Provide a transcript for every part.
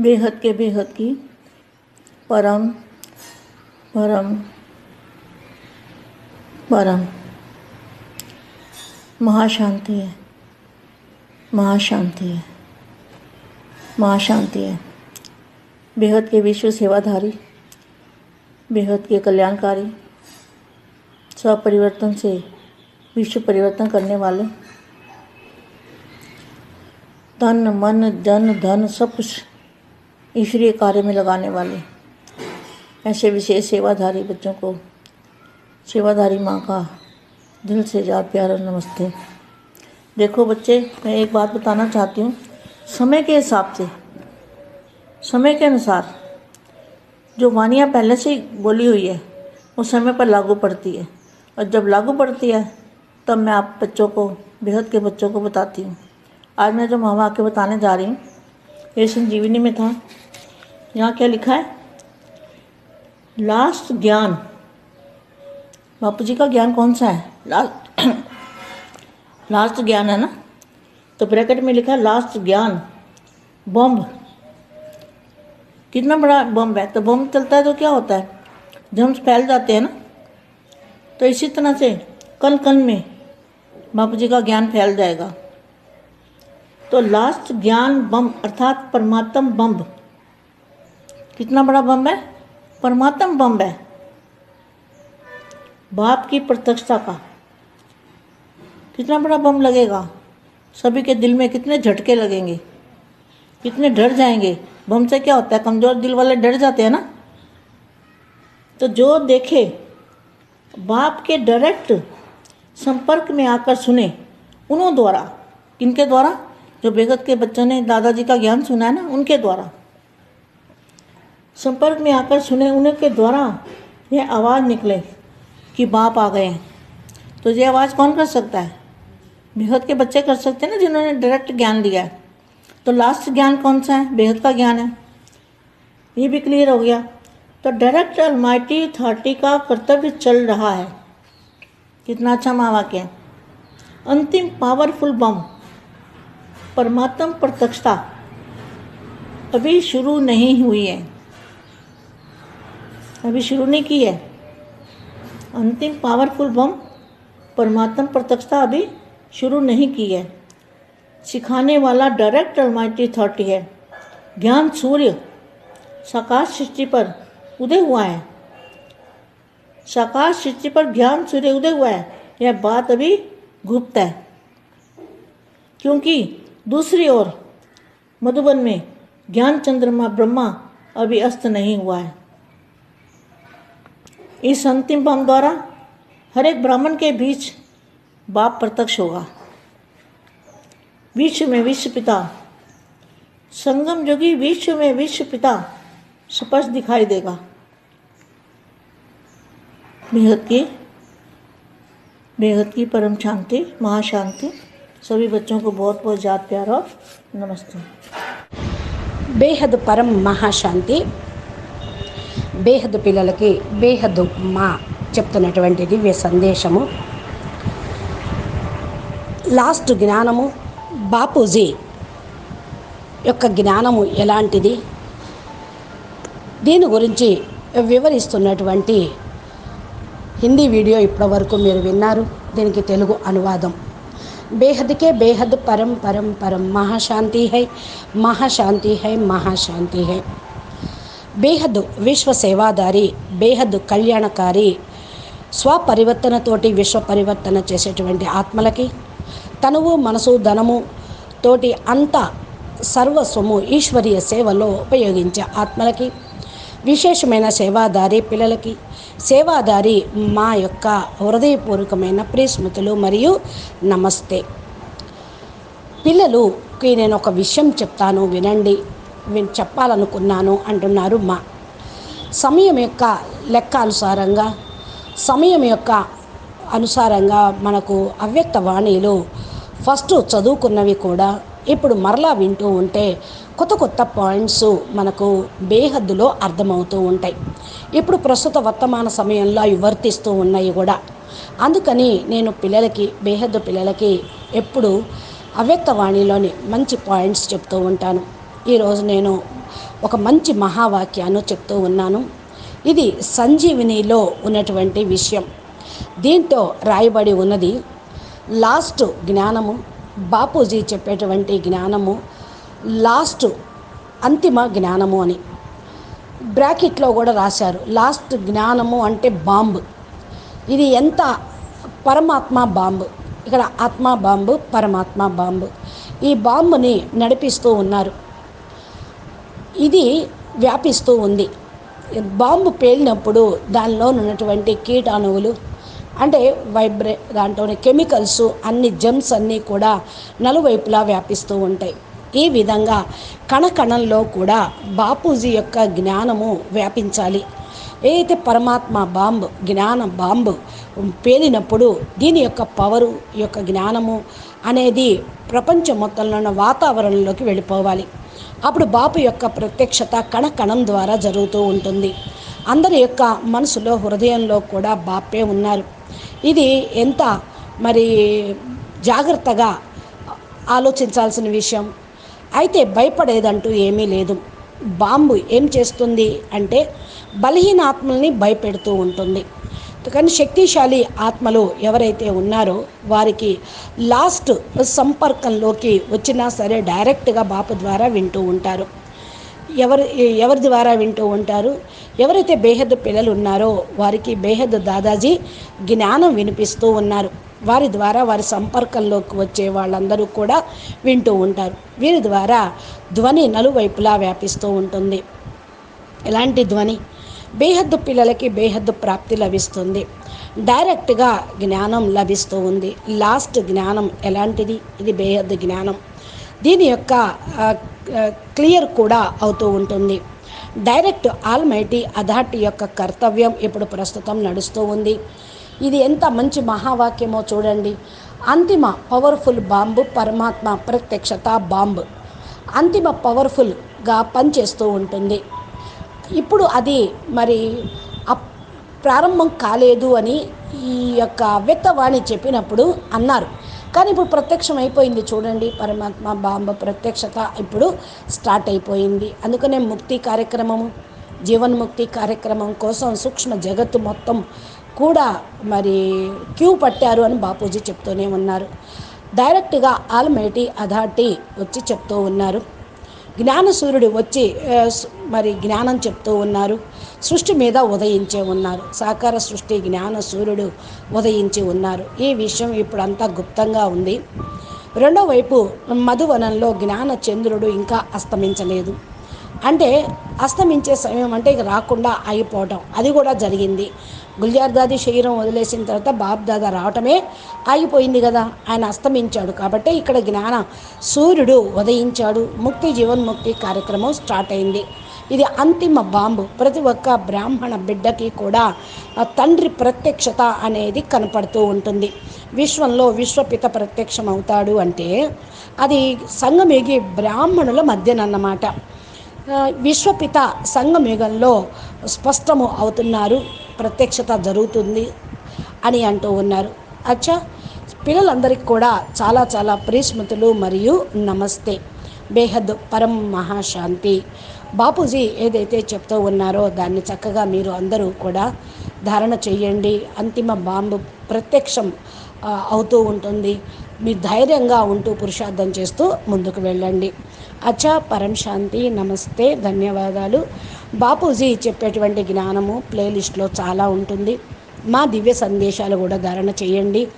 बेहद के बेहद की परम परम परम महाशांति है। महाशांति है। महाशांति है। बेहद के विश्व सेवाधारी, बेहद के कल्याणकारी स्वपरिवर्तन से विश्व परिवर्तन करने वाले। तन मन, जन, धन, सब कुछ ईश्वरीय कार्य में लगाने वाले। ऐसे विशेष सेवाधारी बच्चों को, सेवाधारी माँ का दिल से याद प्यार नमस्ते। देखो बच्चे, मैं एक बात बताना चाहती हूँ। समय के हिसाब से, समय के अनुसार जो वानियाँ पहले से बोली हुई है, वो समय पर लागू पड़ती है। और जब लागू पड़ती है, तब मैं आप बच्चों को, बेहद के बच्चों को बताती हूँ। आज मैं जो मामा आके बताने जा रही हूँ ये संजीवनी में था। यहाँ क्या लिखा है? लास्ट ज्ञान। बापू जी का ज्ञान कौन सा है? लास्ट लास्ट ज्ञान है ना? तो ब्रैकेट में लिखा है लास्ट ज्ञान। बम्ब। कितना बड़ा बम है? तो बम चलता है तो क्या होता है? हम फैल जाते हैं ना तो इसी तरह से कन कन में बापू जी का ज्ञान फैल जाएगा। तो लास्ट ज्ञान बम, अर्थात परमात्म बम कितना बड़ा बम है? परमात्म बम है। बाप की प्रत्यक्षता का। कितना बड़ा बम लगेगा? सभी के दिल में कितने झटके लगेंगे? कितने डर जाएँगे? बम से क्या होता है? कमज़ोर दिल वाले डर जाते हैं ना? तो जो देखे, बाप के डायरेक्ट संपर्क में आकर सुने, उन्हों द्वारा। किनके द्वारा? जो बेगत के बच्चों ने दादाजी का ज्ञान सुना है ना, उनके द्वारा। संपर्क में आकर सुने, उन्हीं के द्वारा यह आवाज़ निकले कि बाप आ गए। तो ये आवाज़ कौन कर सकता है? बेहद के बच्चे कर सकते हैं ना, जिन्होंने डायरेक्ट ज्ञान दिया है। तो लास्ट ज्ञान कौन सा है? बेहद का ज्ञान है। ये भी क्लियर हो गया। तो डायरेक्ट अलमाइटी अथॉरिटी का कर्तव्य चल रहा है। कितना अच्छा महावाक्य है। अंतिम पावरफुल बम परमात्म प्रत्यक्षता अभी शुरू नहीं हुई है। अभी शुरू नहीं की है। अंतिम पावरफुल बम परमात्म प्रत्यक्षता अभी शुरू नहीं की है। सिखाने वाला डायरेक्ट अलमाइटी अथॉरिटी है। ज्ञान सूर्य साकार सृष्टि पर उदय हुआ है। साकार सृष्टि पर ज्ञान सूर्य उदय हुआ है। यह बात अभी गुप्त है। क्योंकि दूसरी ओर, मधुबन में ज्ञान चंद्रमा ब्रह्मा अभी अस्त नहीं हुआ है। इस अंतिम बम द्वारा हर एक ब्राह्मण के बीच बाप प्रत्यक्ष होगा। विश्व में विश्व पिता, संगम जोगी विश्व में विश्व पिता स्पष्ट दिखाई देगा। बेहद की बेहद की परम शांति, महाशांति। सभी बच्चों को बहुत बहुत याद प्यार और नमस्ते బేహద్ పరం మహాశాంతి బేహద్ పిల్లలకి బేహద్ మా చెప్తున్నటువంటి దివ్య సందేశము లాస్ట్ జ్ఞానము బాపూజీ యొక్క జ్ఞానము ఎలాంటిది దీని గురించి వివరిస్తున్నటువంటి హిందీ వీడియో ఇప్పటివరకు మీరు విన్నారు దీనికి తెలుగు అనువాదం बेहद के बेहद परम परम परम महाशांति है महाशांति है महाशांति है బేహద్ విశ్వ సేవాదారి బేహద్ కళ్యాణకారి స్వపరివర్తనతోటి విశ్వ పరివర్తన చేసేటువంటి ఆత్మలకి తనువు మనసు ధనము తోటి అంత సర్వస్వము ఈశ్వరీయ సేవలో ఉపయోగించే ఆత్మలకి విశేషమైన సేవాదారి పిల్లలకి. సేవాదారి మా యొక్క హృదయపూర్వకమైన ప్రియస్మృతులు మరియు నమస్తే. పిల్లలుకి నేను ఒక విషయం చెప్తాను వినండి. చెప్పాలనుకున్నాను అంటున్నారు మా. సమయం యొక్క లెక్క అనుసారంగా సమయం యొక్క అనుసారంగా మనకు అవ్యక్త వాణిలో ఫస్ట్ చదువుకున్నవి కూడా ఇప్పుడు మరలా వింటూ ఉంటే కొత్త కొత్త పాయింట్స్ మనకు బేహద్దులో అర్థమవుతూ ఉంటాయి. ఇప్పుడు ప్రస్తుత వర్తమాన సమయంలో అవి వర్తిస్తూ ఉన్నాయి కూడా. అందుకని నేను పిల్లలకి బేహద్దు పిల్లలకి ఎప్పుడు అవ్యక్తవాణిలోని మంచి పాయింట్స్ చెప్తూ ఉంటాను. ఈరోజు నేను ఒక మంచి మహావాక్యాన్ని చెప్తూ ఉన్నాను. ఇది సంజీవినిలో ఉన్నటువంటి విషయం. దీంతో రాయబడి ఉన్నది లాస్ట్ జ్ఞానము బాపూజీ చెప్పేటువంటి జ్ఞానము లాస్ట్ అంతిమ జ్ఞానము అని. బ్రాకెట్లో కూడా రాశారు లాస్ట్ జ్ఞానము అంటే బాంబు. ఇది ఎంత పరమాత్మ బాంబు? ఇక్కడ ఆత్మ బాంబు పరమాత్మ బాంబు. ఈ బాంబుని నడిపిస్తూ ఉన్నారు. ఇది వ్యాపిస్తూ ఉంది. బాంబు పేలినప్పుడు దానిలో ఉన్నటువంటి కీటాణువులు అంటే వైబ్రే దాంట్లోని కెమికల్స్ అన్ని జెమ్స్ అన్నీ కూడా నలువైపులా వ్యాపిస్తూ ఉంటాయి. ఈ విధంగా కణకణంలో కూడా బాపూజీ యొక్క జ్ఞానము వ్యాపించాలి. ఏదైతే పరమాత్మ బాంబు జ్ఞాన బాంబు పేలినప్పుడు దీని యొక్క పవరు యొక్క జ్ఞానము అనేది ప్రపంచం మొత్తంలో ఉన్న వాతావరణంలోకి వెళ్ళిపోవాలి. అప్పుడు బాపు యొక్క ప్రత్యక్షత కణకణం ద్వారా జరుగుతూ ఉంటుంది. అందరి యొక్క మనసులో హృదయంలో కూడా బాపే ఉన్నారు. ఇది ఎంత? మరి జాగ్రత్తగా ఆలోచించాల్సిన విషయం. అయితే భయపడేదంటూ ఏమీ లేదు. బాంబు ఏం చేస్తుంది అంటే బలహీన ఆత్మల్ని భయపెడుతూ ఉంటుంది. కానీ శక్తిశాలి ఆత్మలు ఎవరైతే ఉన్నారో వారికి లాస్ట్ సంపర్కంలోకి వచ్చినా సరే డైరెక్ట్గా బాపు ద్వారా వింటూ ఉంటారు. ఎవరి ఎవరి ద్వారా వింటూ ఉంటారు? ఎవరైతే బేహద్ పిల్లలు ఉన్నారో వారికి బేహద్దు దాదాజీ జ్ఞానం వినిపిస్తూ ఉన్నారు. వారి ద్వారా వారి సంపర్కంలోకి వచ్చే వాళ్ళందరూ కూడా వింటూ ఉంటారు. వీరి ద్వారా ధ్వని నలువైపులా వ్యాపిస్తూ ఉంటుంది. ఎలాంటి ధ్వని? బేహద్దు పిల్లలకి బేహద్దు ప్రాప్తి లభిస్తుంది. డైరెక్ట్గా జ్ఞానం లభిస్తూ ఉంది. లాస్ట్ జ్ఞానం ఎలాంటిది? ఇది బేహద్దు జ్ఞానం. దీని యొక్క క్లియర్ కూడా అవుతూ ఉంటుంది. డైరెక్ట్ ఆల్మైటీ అథారిటీ యొక్క కర్తవ్యం ఇప్పుడు ప్రస్తుతం నడుస్తూ ఉంది. ఇది ఎంత మంచి మహావాక్యమో చూడండి. అంతిమ పవర్ఫుల్ బాంబు పరమాత్మ ప్రత్యక్షత బాంబు. అంతిమ పవర్ఫుల్గా పనిచేస్తూ ఉంటుంది. ఇప్పుడు అది మరి అప్- ప్రారంభం కాలేదు అని ఈ యొక్క అవ్యక్తవాణి చెప్పినప్పుడు అన్నారు. కానీ ఇప్పుడు ప్రత్యక్షం అయిపోయింది చూడండి పరమాత్మ బాంబ ప్రత్యక్షత ఇప్పుడు స్టార్ట్ అయిపోయింది. అందుకనే ముక్తి కార్యక్రమము జీవన్ముక్తి కార్యక్రమం కోసం సూక్ష్మ జగత్తు మొత్తం కూడా మరి క్యూ పట్టారు అని బాపూజీ చెప్తూనే ఉన్నారు. డైరెక్ట్గా ఆల్మైటీ అథారిటీ వచ్చి చెప్తూ ఉన్నారు. జ్ఞానసూర్యుడు వచ్చి మరి జ్ఞానం చెప్తూ ఉన్నారు. సృష్టి మీద ఉదయించే ఉన్నారు. సాకార సృష్టి జ్ఞాన సూర్యుడు ఉదయించి ఉన్నారు. ఈ విషయం ఇప్పుడు అంతా గుప్తంగా ఉంది. రెండో వైపు మధువనంలో జ్ఞాన చంద్రుడు ఇంకా అస్తమించలేదు. అంటే అస్తమించే సమయం అంటే ఇక రాకుండా ఆగిపోవటం. అది కూడా జరిగింది. గుల్జార్ దాది శరీరం వదిలేసిన తర్వాత బాబ్ దాదా రావటమే ఆగిపోయింది కదా. ఆయన అస్తమించాడు కాబట్టి ఇక్కడ జ్ఞాన సూర్యుడు ఉదయించాడు. ముక్తి జీవన్ముక్తి కార్యక్రమం స్టార్ట్ అయింది. ఇది అంతిమ బాంబు. ప్రతి ఒక్క బ్రాహ్మణ బిడ్డకి కూడా తండ్రి ప్రత్యక్షత అనేది కనపడుతూ ఉంటుంది. విశ్వంలో విశ్వపిత ప్రత్యక్షం అవుతాడు అంటే అది సంగమేగి బ్రాహ్మణుల మధ్యనన్నమాట. విశ్వపిత సంఘమేఘంలో స్పష్టము అవుతున్నారు. ప్రత్యక్షత జరుగుతుంది అని అంటూ ఉన్నారు. అచ్చా పిల్లలందరికీ కూడా చాలా చాలా ప్రీస్మృతులు మరియు నమస్తే. బేహద్ పరం మహాశాంతి. బాపూజీ ఏదైతే చెప్తూ ఉన్నారో దాన్ని చక్కగా మీరు అందరూ కూడా ధారణ చేయండి. అంతిమ బాంబు ప్రత్యక్షం అవుతూ ఉంటుంది. మీరు ధైర్యంగా ఉంటూ పురుషార్థం చేస్తూ ముందుకు వెళ్ళండి. అచ్చా పరం శాంతి నమస్తే ధన్యవాదాలు. బాపూజీ చెప్పేటువంటి జ్ఞానము ప్లేలిస్ట్లో చాలా ఉంటుంది. మా దివ్య సందేశాలు కూడా ధారణ చేయండి.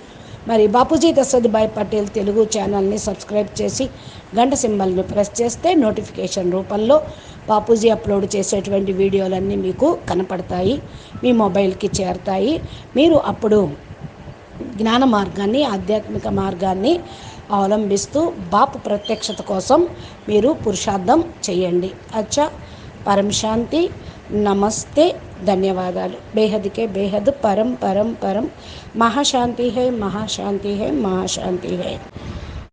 మరి బాపూజీ దశరథ్ పటేల్ తెలుగు ఛానల్ని సబ్స్క్రైబ్ చేసి గంట సింబల్ని ప్రెస్ చేస్తే నోటిఫికేషన్ రూపంలో బాపూజీ అప్లోడ్ చేసేటువంటి వీడియోలన్నీ మీకు కనపడతాయి. మీ మొబైల్కి చేరతాయి. మీరు అప్పుడు జ్ఞాన మార్గాన్ని ఆధ్యాత్మిక మార్గాన్ని అవలంబిస్తూ బాపు ప్రత్యక్షత కోసం మీరు పురుషార్థం చేయండి. అచ్చా. పరమశాంతి నమస్తే. ధన్యవాదాలు. బేహద్కే బేహద్. పరం పరం పరం. మహాశాంతి హై మహాశాంతి హై మహాశాంతి హై.